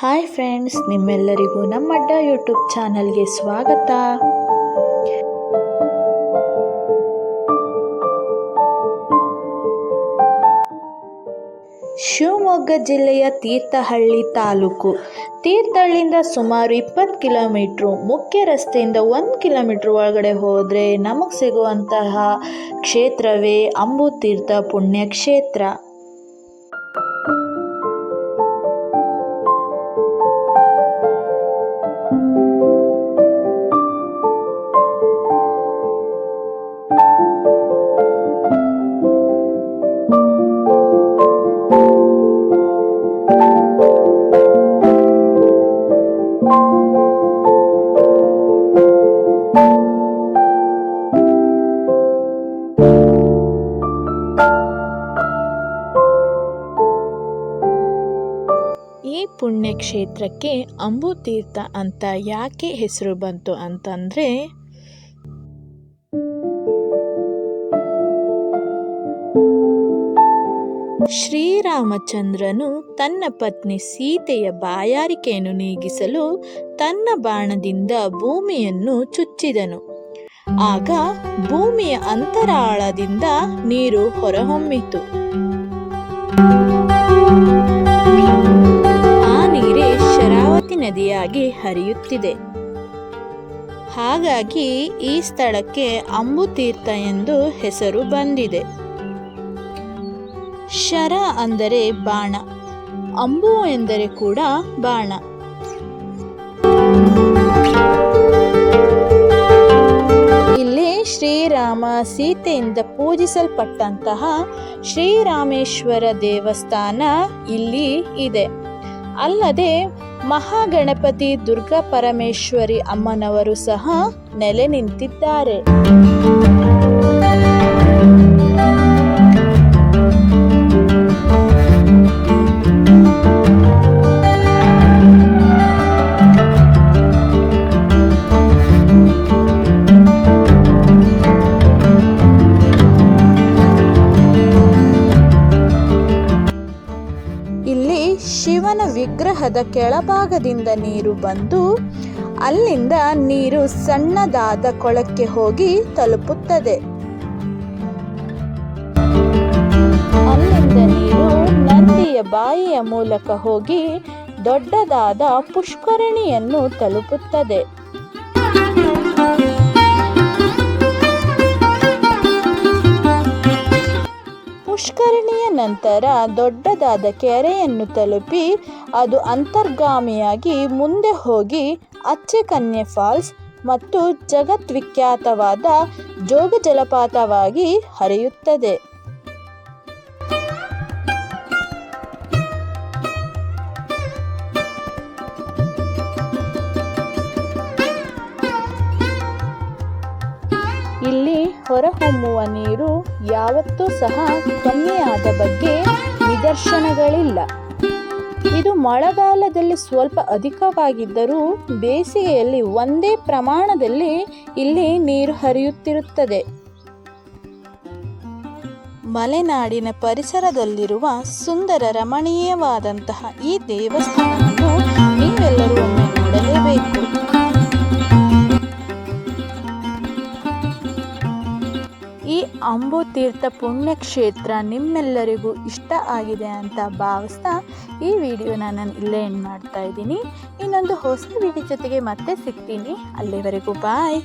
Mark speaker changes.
Speaker 1: Hi friends, ನಿಮ್ಮೆಲ್ಲರಿಗೂ ನಮ್ಮ ಅಡ್ಡ ಯೂಟ್ಯೂಬ್ ಚಾನಲ್ಗೆ ಸ್ವಾಗತ. ಶಿವಮೊಗ್ಗ ಜಿಲ್ಲೆಯ ತೀರ್ಥಹಳ್ಳಿ ತಾಲೂಕು. ತೀರ್ಥಹಳ್ಳಿಯಿಂದ ಸುಮಾರು ಇಪ್ಪತ್ತು ಕಿಲೋಮೀಟ್ರು, ಮುಖ್ಯ ರಸ್ತೆಯಿಂದ ಒಂದು ಕಿಲೋಮೀಟ್ರ್ ಒಳಗಡೆ ಹೋದರೆ ನಮಗೆ ಸಿಗುವಂತಹ ಕ್ಷೇತ್ರವೇ ಅಂಬುತೀರ್ಥ ಪುಣ್ಯಕ್ಷೇತ್ರ. ಈ ಪುಣ್ಯಕ್ಷೇತ್ರಕ್ಕೆ ಅಂಬುತೀರ್ಥ ಅಂತ ಯಾಕೆ ಹೆಸರು ಬಂತು ಅಂತಂದರೆ ಶ್ರೀರಾಮಚಂದ್ರನು ತನ್ನ ಪತ್ನಿ ಸೀತೆಯ ಬಾಯಾರಿಕೆಯನ್ನು ನೀಗಿಸಲು ತನ್ನ ಬಾಣದಿಂದ ಭೂಮಿಯನ್ನು ಚುಚ್ಚಿದನು. ಆಗ ಭೂಮಿಯ ಅಂತರಾಳದಿಂದ ನೀರು ಹೊರಹೊಮ್ಮಿತು. ಆ ನೀರೇ ಶರಾವತಿ ನದಿಯಾಗಿ ಹರಿಯುತ್ತಿದೆ. ಹಾಗಾಗಿ ಈ ಸ್ಥಳಕ್ಕೆ ಅಂಬುತೀರ್ಥ ಎಂದು ಹೆಸರು ಬಂದಿದೆ. ಶರ ಅಂದರೆ ಬಾಣ, ಅಂಬು ಎಂದರೆ ಕೂಡ ಬಾಣ. ಇಲ್ಲಿ ಶ್ರೀರಾಮ ಸೀತೆಯಿಂದ ಪೂಜಿಸಲ್ಪಟ್ಟಂತಹ ಶ್ರೀರಾಮೇಶ್ವರ ದೇವಸ್ಥಾನ ಇಲ್ಲಿ ಇದೆ. ಅಲ್ಲದೆ ಮಹಾಗಣಪತಿ ದುರ್ಗಾ ಪರಮೇಶ್ವರಿ ಅಮ್ಮನವರು ಸಹ ನೆಲೆ ನಿಂತಿದ್ದಾರೆ. ಶಿವನ ವಿಗ್ರಹದ ಕೆಳಭಾಗದಿಂದ ನೀರು ಬಂದು ಅಲ್ಲಿಂದ ನೀರು ಸಣ್ಣದಾದ ಕೊಳಕ್ಕೆ ಹೋಗಿ ತಲುಪುತ್ತದೆ. ಅಲ್ಲಿಂದ ನೀರು ನಂದಿಯ ಬಾಯಿಯ ಮೂಲಕ ಹೋಗಿ ದೊಡ್ಡದಾದ ಪುಷ್ಕರಣಿಯನ್ನು ತಲುಪುತ್ತದೆ. ನಂತರ ದೊಡ್ಡದಾದ ಕೆರೆಯನ್ನು ತಲುಪಿ ಅದು ಅಂತರ್ಗಾಮಿಯಾಗಿ ಮುಂದೆ ಹೋಗಿ ಅಚ್ಚೆಕನ್ಯೆ ಫಾಲ್ಸ್ ಮತ್ತು ಜಗತ್ವಿಖ್ಯಾತವಾದ ಜೋಗ ಜಲಪಾತವಾಗಿ ಹರಿಯುತ್ತದೆ. ಇಲ್ಲಿ ಹೊರಹೊಮ್ಮುವ ನೀರು ಯಾವತ್ತೂ ಸಹ ಕಮ್ಮಿಯಾದ ಬಗ್ಗೆ ನಿದರ್ಶನಗಳಿಲ್ಲ. ಇದು ಮಳೆಗಾಲದಲ್ಲಿ ಸ್ವಲ್ಪ ಅಧಿಕವಾಗಿದ್ದರೂ ಬೇಸಿಗೆಯಲ್ಲಿ ಒಂದೇ ಪ್ರಮಾಣದಲ್ಲಿ ಇಲ್ಲಿ ನೀರು ಹರಿಯುತ್ತಿರುತ್ತದೆ. ಮಲೆನಾಡಿನ ಪರಿಸರದಲ್ಲಿರುವ ಸುಂದರ ರಮಣೀಯವಾದಂತಹ ಈ ದೇವಸ್ಥಾನವನ್ನು ನೀವೆಲ್ಲರೂ ಒಮ್ಮೆ ನೋಡಲೇಬೇಕು. ಈ ಅಂಬುತೀರ್ಥ ಪುಣ್ಯಕ್ಷೇತ್ರ ನಿಮ್ಮೆಲ್ಲರಿಗೂ ಇಷ್ಟ ಆಗಿದೆ ಅಂತ ಭಾವಿಸ್ತಾ ಈ ವಿಡಿಯೋನ ನಾನು ಇಲ್ಲೇ ಎಂಡ್ ಮಾಡ್ತಾ ಇದ್ದೀನಿ. ಇನ್ನೊಂದು ಹೊಸ ವಿಡಿಯೋ ಜೊತೆಗೆ ಮತ್ತೆ ಸಿಗ್ತೀನಿ. ಅಲ್ಲಿವರೆಗೂ ಬಾಯ್